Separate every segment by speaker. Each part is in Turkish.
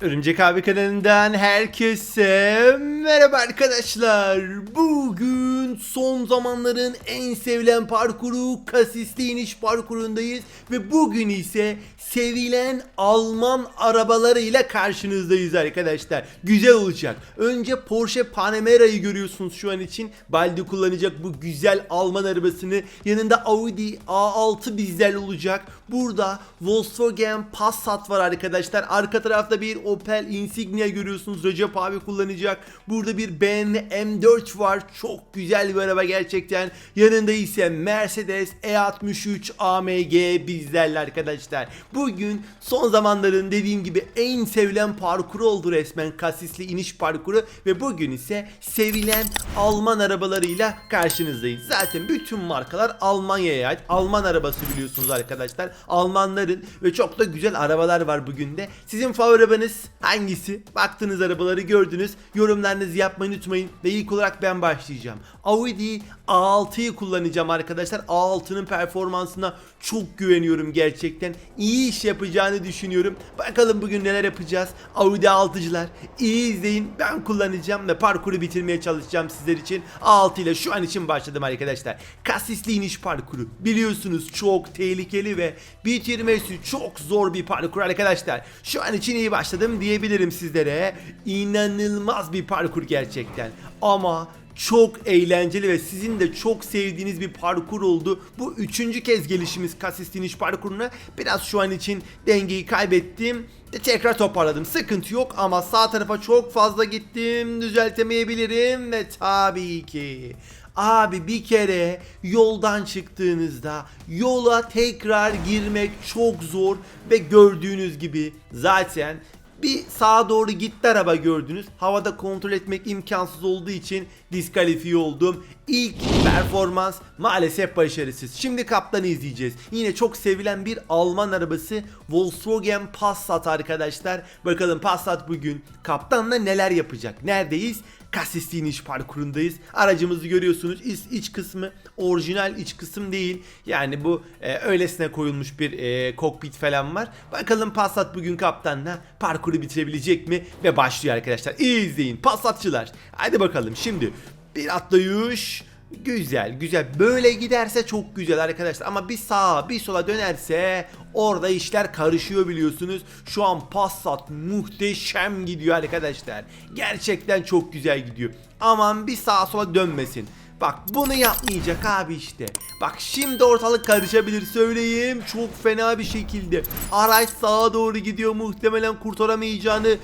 Speaker 1: Örümcek abi kanalından herkese merhaba arkadaşlar. Bugün son zamanların en sevilen parkuru kasisli iniş parkurundayız. Ve bugün ise sevilen Alman arabalarıyla karşınızdayız arkadaşlar. Güzel olacak. Önce Porsche Panamera'yı görüyorsunuz şu an için. Baldi kullanacak bu güzel Alman arabasını. Yanında Audi A6 bizlerle olacak. Burada Volkswagen Passat var arkadaşlar. Arka tarafta bir Opel Insignia görüyorsunuz. Recep abi kullanacak. Burada bir BMW M4 var. Çok güzel bir araba gerçekten. Yanında ise Mercedes E63 AMG bizlerle arkadaşlar. Bugün son zamanların dediğim gibi en sevilen parkuru oldu resmen. Kasisli iniş parkuru ve bugün ise sevilen Alman arabalarıyla karşınızdayız. Zaten bütün markalar Almanya'ya ait. Alman arabası biliyorsunuz arkadaşlar. Almanların ve çok da güzel arabalar var bugün de. Sizin favori arabanız hangisi? Baktığınız arabaları gördünüz. Yorumlarınızı yapmayı unutmayın. Ve ilk olarak ben başlayacağım. Audi A6'yı kullanacağım arkadaşlar. A6'nın performansına çok güveniyorum gerçekten. İyi iş yapacağını düşünüyorum. Bakalım bugün neler yapacağız. Audi A6'cılar iyi izleyin. Ben kullanacağım ve parkuru bitirmeye çalışacağım sizler için. A6 ile şu an için başladım arkadaşlar. Kasisli iniş parkuru. Biliyorsunuz çok tehlikeli ve bitirmesi çok zor bir parkur arkadaşlar. Şu an için iyi başladım diyebilirim sizlere. İnanılmaz bir parkur gerçekten. Ama çok eğlenceli ve sizin de çok sevdiğiniz bir parkur oldu. Bu üçüncü kez gelişimiz Kassis iniş parkuruna. Biraz şu an için dengeyi kaybettim. De tekrar toparladım. Sıkıntı yok ama sağ tarafa çok fazla gittim. Düzeltemeyebilirim ve tabii ki Abi bir kere yoldan çıktığınızda yola tekrar girmek çok zor ve gördüğünüz gibi zaten bir sağa doğru gitti araba gördünüz. Havada kontrol etmek imkansız olduğu için diskalifiye oldum. İlk performans maalesef başarısız. Şimdi kaptanı izleyeceğiz. Yine çok sevilen bir Alman arabası Volkswagen Passat arkadaşlar. Bakalım Passat bugün kaptanla neler yapacak? Neredeyiz? Kasisli iniş parkurundayız. Aracımızı görüyorsunuz. İç, iç kısmı orijinal iç kısım değil. Yani bu e, öylesine koyulmuş bir e, kokpit falan var. Bakalım Passat bugün kaptanla parkuru bitirebilecek mi? Ve başlıyor arkadaşlar. İyi izleyin Passatçılar. Hadi bakalım şimdi bir atlayış. Güzel güzel böyle giderse çok güzel arkadaşlar ama bir sağa bir sola dönerse orada işler karışıyor biliyorsunuz. Şu an Passat muhteşem gidiyor arkadaşlar. Gerçekten çok güzel gidiyor. Aman bir sağa sola dönmesin. Bak bunu yapmayacak abi işte. Bak şimdi ortalık karışabilir söyleyeyim. Çok fena bir şekilde. Araç sağa doğru gidiyor muhtemelen kurtaramayacağını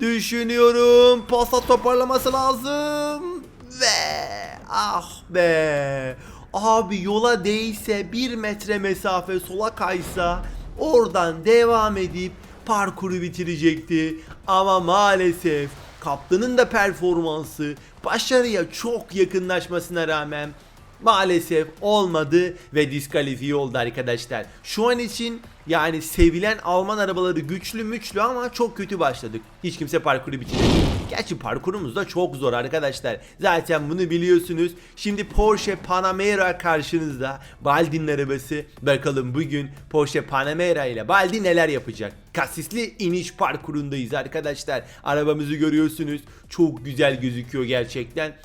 Speaker 1: düşünüyorum. Passat toparlaması lazım. Ve ah be. Abi yola değse bir metre mesafe sola kaysa oradan devam edip parkuru bitirecekti. Ama maalesef kaptanın da performansı başarıya çok yakınlaşmasına rağmen maalesef olmadı ve diskalifiye oldu arkadaşlar. Şu an için yani sevilen Alman arabaları güçlü müçlü ama çok kötü başladık. Hiç kimse parkuru bitiremedi. Gerçi parkurumuz da çok zor arkadaşlar. Zaten bunu biliyorsunuz. Şimdi Porsche Panamera karşınızda. Baldi'nin arabası. Bakalım bugün Porsche Panamera ile Baldi neler yapacak? Kasisli iniş parkurundayız arkadaşlar. Arabamızı görüyorsunuz. Çok güzel gözüküyor gerçekten.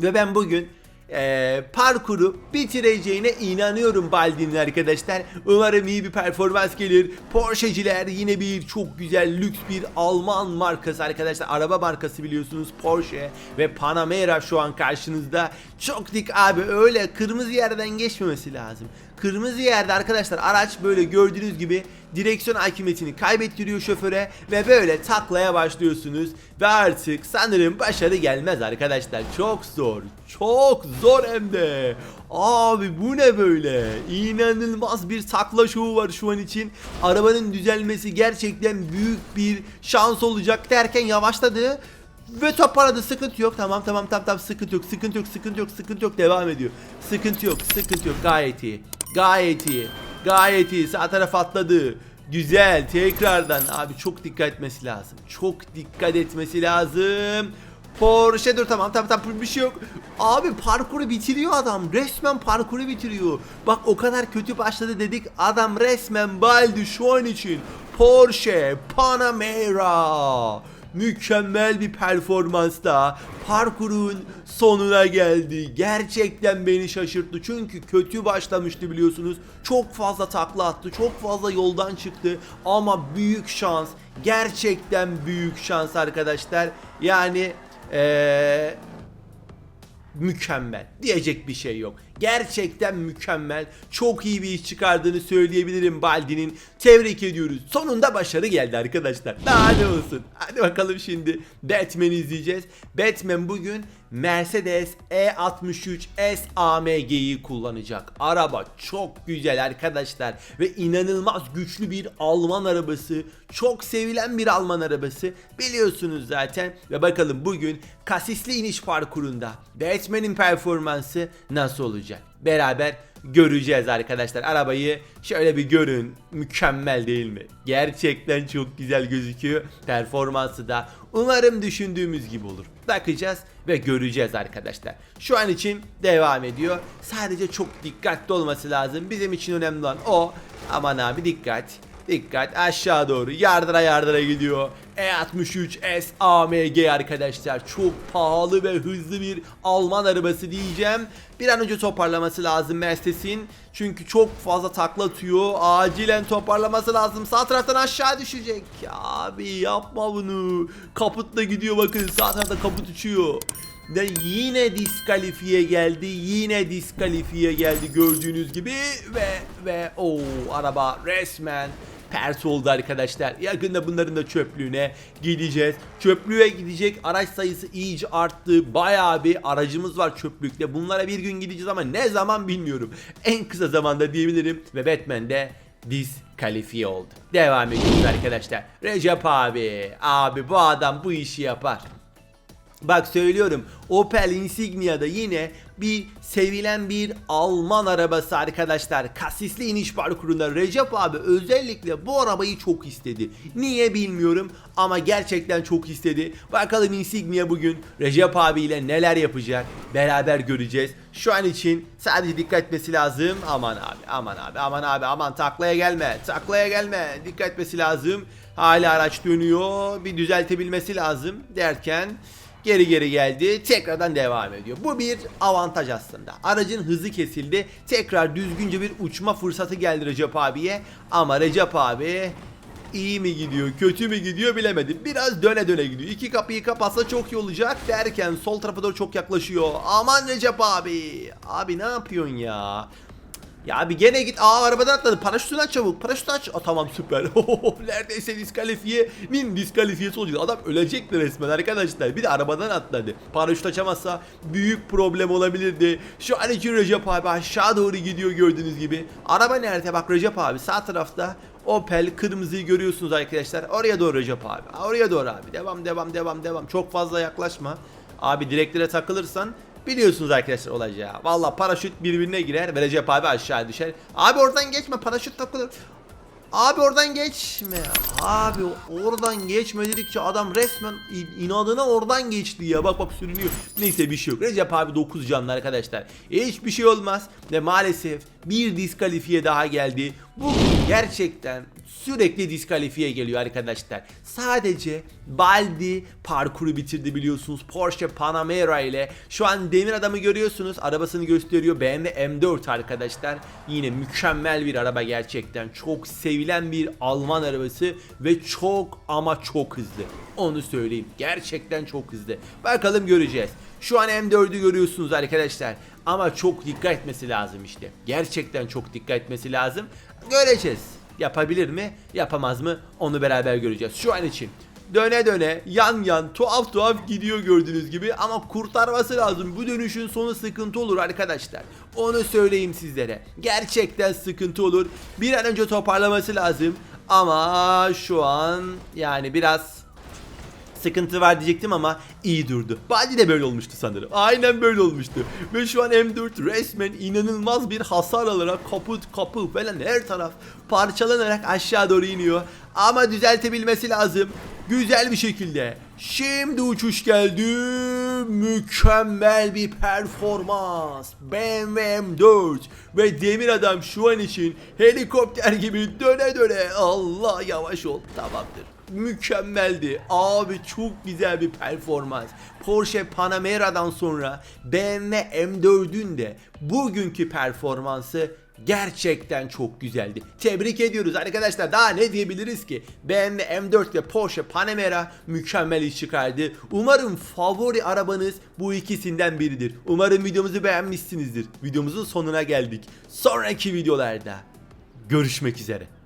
Speaker 1: Ve ben bugün eee, parkuru bitireceğine inanıyorum Baldi'nin arkadaşlar. Umarım iyi bir performans gelir. Porsche'ciler yine bir çok güzel lüks bir Alman markası arkadaşlar. Araba markası biliyorsunuz Porsche ve Panamera şu an karşınızda. Çok dik abi öyle kırmızı yerden geçmemesi lazım. Kırmızı yerde arkadaşlar araç böyle gördüğünüz gibi direksiyon hakimiyetini kaybettiriyor şoföre ve böyle taklaya başlıyorsunuz ve artık sanırım başarı gelmez arkadaşlar. Çok zor. Çok zor hem de. Abi bu ne böyle? İnanılmaz bir takla şovu var şu an için. Arabanın düzelmesi gerçekten büyük bir şans olacak derken yavaşladı. Ve toparladı sıkıntı yok tamam tamam tamam tamam sıkıntı yok sıkıntı yok sıkıntı yok sıkıntı yok devam ediyor sıkıntı yok sıkıntı yok gayet iyi gayet iyi. Gayet iyi. Sağ taraf atladı. Güzel. Tekrardan. Abi çok dikkat etmesi lazım. Çok dikkat etmesi lazım. Porsche dur tamam tamam tamam. Bir şey yok. Abi parkuru bitiriyor adam. Resmen parkuru bitiriyor. Bak o kadar kötü başladı dedik. Adam resmen baldi şu an için. Porsche Panamera. Mükemmel bir performansla parkurun sonuna geldi. Gerçekten beni şaşırttı. Çünkü kötü başlamıştı biliyorsunuz. Çok fazla takla attı. Çok fazla yoldan çıktı. Ama büyük şans. Gerçekten büyük şans arkadaşlar. Yani eee mükemmel. Diyecek bir şey yok. Gerçekten mükemmel. Çok iyi bir iş çıkardığını söyleyebilirim Baldi'nin. Tebrik ediyoruz. Sonunda başarı geldi arkadaşlar. Daha ne olsun. Hadi bakalım şimdi Batman'i izleyeceğiz. Batman bugün Mercedes E E63 S AMG'yi kullanacak. Araba çok güzel arkadaşlar ve inanılmaz güçlü bir Alman arabası. Çok sevilen bir Alman arabası. Biliyorsunuz zaten ve bakalım bugün kasisli iniş parkurunda Batman'in performansı nasıl olacak? Beraber göreceğiz arkadaşlar. Arabayı şöyle bir görün. Mükemmel değil mi? Gerçekten çok güzel gözüküyor. Performansı da umarım düşündüğümüz gibi olur. Bakacağız ve göreceğiz arkadaşlar. Şu an için devam ediyor. Sadece çok dikkatli olması lazım. Bizim için önemli olan o. Aman abi dikkat. Dikkat aşağı doğru yardıra yardıra gidiyor. E63 S AMG arkadaşlar çok pahalı ve hızlı bir Alman arabası diyeceğim. Bir an önce toparlaması lazım Mercedes'in. Çünkü çok fazla takla atıyor. Acilen toparlaması lazım. Sağ taraftan aşağı düşecek. Abi yapma bunu. Kaputla gidiyor bakın. Sağ tarafta kaput uçuyor. Ve yine diskalifiye geldi. Yine diskalifiye geldi gördüğünüz gibi ve ve o araba resmen pert oldu arkadaşlar. Yakında bunların da çöplüğüne gideceğiz. Çöplüğe gidecek araç sayısı iyice arttı. Bayağı bir aracımız var çöplükte. Bunlara bir gün gideceğiz ama ne zaman bilmiyorum. En kısa zamanda diyebilirim ve Batman de diskalifiye oldu. Devam ediyoruz arkadaşlar. Recep abi, abi bu adam bu işi yapar. Bak söylüyorum Opel Insignia'da yine bir sevilen bir Alman arabası arkadaşlar. Kasisli iniş parkurunda Recep abi özellikle bu arabayı çok istedi. Niye bilmiyorum ama gerçekten çok istedi. Bakalım Insignia bugün Recep abiyle neler yapacak beraber göreceğiz. Şu an için sadece dikkat etmesi lazım. Aman abi aman abi aman abi aman taklaya gelme taklaya gelme dikkat etmesi lazım. Hala araç dönüyor bir düzeltebilmesi lazım derken geri geri geldi. Tekrardan devam ediyor. Bu bir avantaj aslında. Aracın hızı kesildi. Tekrar düzgünce bir uçma fırsatı geldi Recep abiye. Ama Recep abi iyi mi gidiyor, kötü mü gidiyor bilemedim. Biraz döne döne gidiyor. İki kapıyı kapatsa çok iyi olacak derken sol tarafa doğru çok yaklaşıyor. Aman Recep abi. Abi ne yapıyorsun ya? Ya abi gene git. Aa arabadan atladı. Paraşütünü aç çabuk. Paraşütü aç. Aa, tamam süper. Neredeyse diskalifiyenin diskalifiyesi olacak. Adam ölecekti resmen arkadaşlar. Bir de arabadan atladı. Paraşüt açamazsa büyük problem olabilirdi. Şu an için Recep abi aşağı doğru gidiyor gördüğünüz gibi. Araba nerede? Bak Recep abi sağ tarafta. Opel kırmızıyı görüyorsunuz arkadaşlar. Oraya doğru Recep abi. Oraya doğru abi. Devam devam devam devam. Çok fazla yaklaşma. Abi direklere takılırsan Biliyorsunuz arkadaşlar olacağı. Valla paraşüt birbirine girer ve Recep abi aşağı düşer. Abi oradan geçme paraşüt takılır. Abi oradan geçme. Abi oradan geçme dedikçe adam resmen in- inadına oradan geçti ya. Bak bak sürünüyor. Neyse bir şey yok. Recep abi 9 canlı arkadaşlar. Hiçbir şey olmaz. Ve maalesef bir diskalifiye daha geldi. Bu gerçekten sürekli diskalifiye geliyor arkadaşlar. Sadece Baldi parkuru bitirdi biliyorsunuz. Porsche Panamera ile. Şu an demir adamı görüyorsunuz. Arabasını gösteriyor. BMW M4 arkadaşlar. Yine mükemmel bir araba gerçekten. Çok sevilen bir Alman arabası ve çok ama çok hızlı. Onu söyleyeyim. Gerçekten çok hızlı. Bakalım göreceğiz. Şu an M4'ü görüyorsunuz arkadaşlar. Ama çok dikkat etmesi lazım işte. Gerçekten çok dikkat etmesi lazım. Göreceğiz. Yapabilir mi? Yapamaz mı? Onu beraber göreceğiz. Şu an için döne döne yan yan tuhaf tuhaf gidiyor gördüğünüz gibi ama kurtarması lazım. Bu dönüşün sonu sıkıntı olur arkadaşlar. Onu söyleyeyim sizlere. Gerçekten sıkıntı olur. Bir an önce toparlaması lazım. Ama şu an yani biraz sıkıntı var diyecektim ama iyi durdu. Badi de böyle olmuştu sanırım. Aynen böyle olmuştu. Ve şu an M4 resmen inanılmaz bir hasar alarak kaput kapı falan her taraf parçalanarak aşağı doğru iniyor. Ama düzeltebilmesi lazım. Güzel bir şekilde. Şimdi uçuş geldi. Mükemmel bir performans. BMW M4 ve Demir Adam şu an için helikopter gibi döne döne. Allah yavaş ol. Tamamdır. Mükemmeldi. Abi çok güzel bir performans. Porsche Panamera'dan sonra BMW M4'ün de bugünkü performansı gerçekten çok güzeldi. Tebrik ediyoruz arkadaşlar. Daha ne diyebiliriz ki? BMW M4 ve Porsche Panamera mükemmel iş çıkardı. Umarım favori arabanız bu ikisinden biridir. Umarım videomuzu beğenmişsinizdir. Videomuzun sonuna geldik. Sonraki videolarda görüşmek üzere.